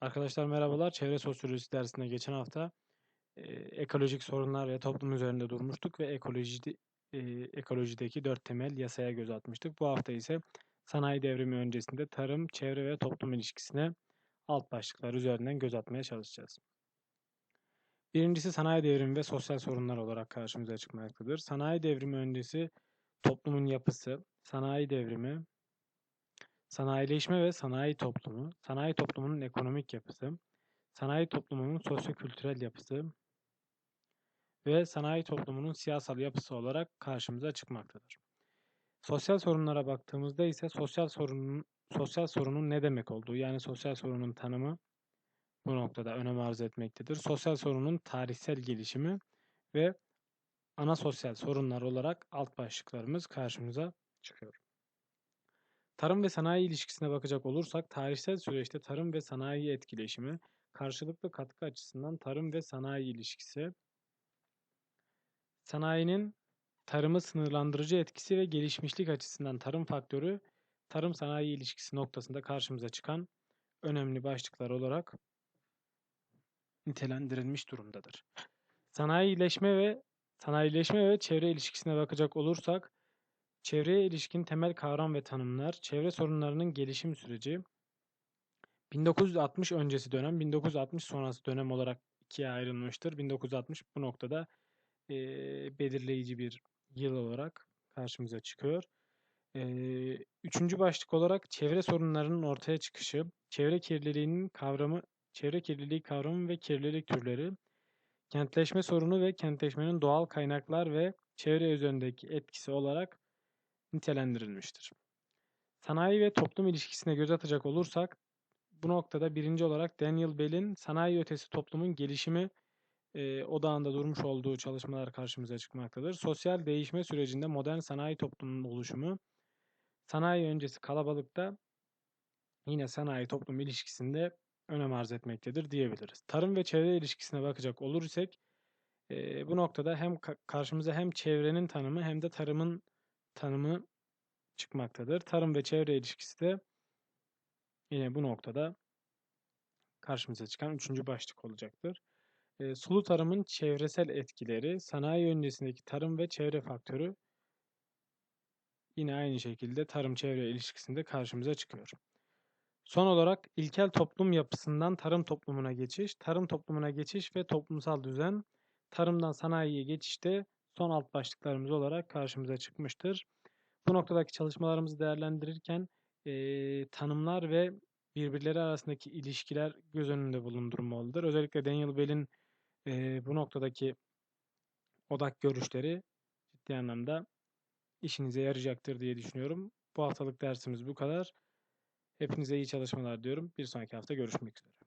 Arkadaşlar merhabalar. Çevre sosyolojisi dersinde geçen hafta e, ekolojik sorunlar ve toplum üzerinde durmuştuk ve ekoloji e, ekolojideki dört temel yasaya göz atmıştık. Bu hafta ise sanayi devrimi öncesinde tarım, çevre ve toplum ilişkisine alt başlıklar üzerinden göz atmaya çalışacağız. Birincisi sanayi devrimi ve sosyal sorunlar olarak karşımıza çıkmaktadır. Sanayi devrimi öncesi toplumun yapısı, sanayi devrimi, Sanayileşme ve sanayi toplumu, sanayi toplumunun ekonomik yapısı, sanayi toplumunun sosyo-kültürel yapısı ve sanayi toplumunun siyasal yapısı olarak karşımıza çıkmaktadır. Sosyal sorunlara baktığımızda ise sosyal sorunun sosyal sorunun ne demek olduğu yani sosyal sorunun tanımı bu noktada önem arz etmektedir. Sosyal sorunun tarihsel gelişimi ve ana sosyal sorunlar olarak alt başlıklarımız karşımıza çıkıyor. Tarım ve sanayi ilişkisine bakacak olursak tarihsel süreçte tarım ve sanayi etkileşimi, karşılıklı katkı açısından tarım ve sanayi ilişkisi, sanayinin tarımı sınırlandırıcı etkisi ve gelişmişlik açısından tarım faktörü, tarım sanayi ilişkisi noktasında karşımıza çıkan önemli başlıklar olarak nitelendirilmiş durumdadır. Sanayileşme ve sanayileşme ve çevre ilişkisine bakacak olursak Çevreye ilişkin temel kavram ve tanımlar, çevre sorunlarının gelişim süreci, 1960 öncesi dönem, 1960 sonrası dönem olarak ikiye ayrılmıştır. 1960 bu noktada e, belirleyici bir yıl olarak karşımıza çıkıyor. E, üçüncü başlık olarak çevre sorunlarının ortaya çıkışı, çevre kirliliğinin kavramı, çevre kirliliği kavramı ve kirlilik türleri, kentleşme sorunu ve kentleşmenin doğal kaynaklar ve çevre üzerindeki etkisi olarak nitelendirilmiştir. Sanayi ve toplum ilişkisine göz atacak olursak bu noktada birinci olarak Daniel Bell'in sanayi ötesi toplumun gelişimi e, odağında durmuş olduğu çalışmalar karşımıza çıkmaktadır. Sosyal değişme sürecinde modern sanayi toplumunun oluşumu, sanayi öncesi kalabalıkta yine sanayi toplum ilişkisinde önem arz etmektedir diyebiliriz. Tarım ve çevre ilişkisine bakacak olur isek e, bu noktada hem karşımıza hem çevrenin tanımı hem de tarımın tanımı çıkmaktadır. Tarım ve çevre ilişkisi de yine bu noktada karşımıza çıkan üçüncü başlık olacaktır. E, sulu tarımın çevresel etkileri, sanayi öncesindeki tarım ve çevre faktörü yine aynı şekilde tarım-çevre ilişkisinde karşımıza çıkıyor. Son olarak ilkel toplum yapısından tarım toplumuna geçiş, tarım toplumuna geçiş ve toplumsal düzen, tarımdan sanayiye geçişte son alt başlıklarımız olarak karşımıza çıkmıştır. Bu noktadaki çalışmalarımızı değerlendirirken e, tanımlar ve birbirleri arasındaki ilişkiler göz önünde bulundurulmalıdır. Özellikle Daniel Bell'in e, bu noktadaki odak görüşleri ciddi anlamda işinize yarayacaktır diye düşünüyorum. Bu haftalık dersimiz bu kadar. Hepinize iyi çalışmalar diyorum. Bir sonraki hafta görüşmek üzere.